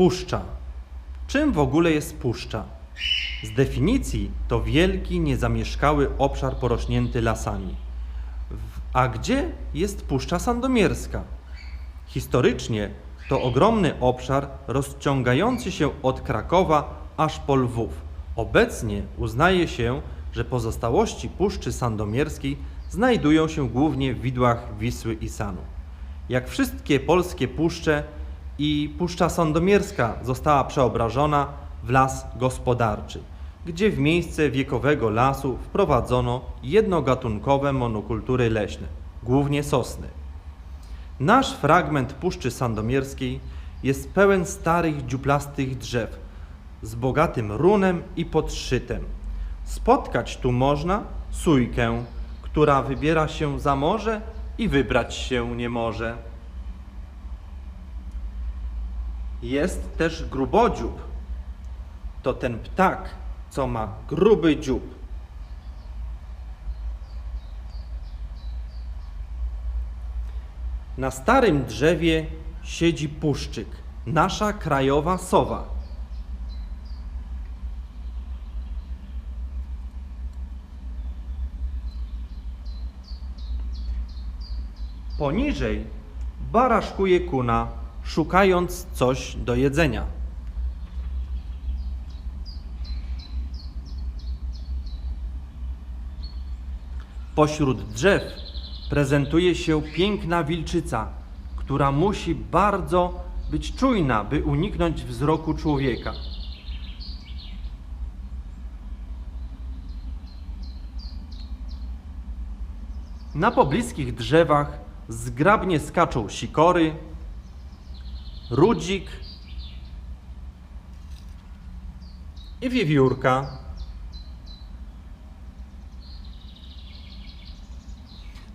Puszcza. Czym w ogóle jest puszcza? Z definicji to wielki, niezamieszkały obszar porośnięty lasami. A gdzie jest Puszcza Sandomierska? Historycznie to ogromny obszar rozciągający się od Krakowa aż po Lwów. Obecnie uznaje się, że pozostałości Puszczy Sandomierskiej znajdują się głównie w widłach Wisły i Sanu. Jak wszystkie polskie puszcze i Puszcza Sandomierska została przeobrażona w las gospodarczy, gdzie w miejsce wiekowego lasu wprowadzono jednogatunkowe monokultury leśne, głównie sosny. Nasz fragment Puszczy Sandomierskiej jest pełen starych, dziuplastych drzew z bogatym runem i podszytem. Spotkać tu można sójkę, która wybiera się za morze i wybrać się nie może. Jest też grubodziób. To ten ptak, co ma gruby dziób. Na starym drzewie siedzi puszczyk, nasza krajowa sowa. Poniżej baraszkuje kuna, szukając coś do jedzenia. Pośród drzew prezentuje się piękna wilczyca, która musi bardzo być czujna, by uniknąć wzroku człowieka. Na pobliskich drzewach zgrabnie skaczą sikory, rudzik i wiewiórka.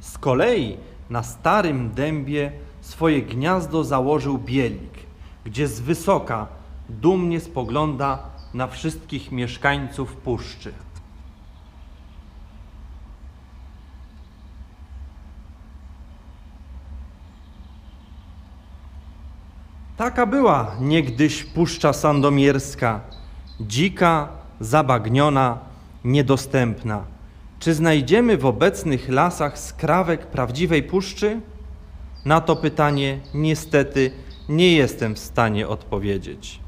Z kolei na starym dębie swoje gniazdo założył bielik, gdzie z wysoka dumnie spogląda na wszystkich mieszkańców puszczy. Taka była niegdyś Puszcza Sandomierska, dzika, zabagniona, niedostępna. Czy znajdziemy w obecnych lasach skrawek prawdziwej puszczy? Na to pytanie niestety nie jestem w stanie odpowiedzieć.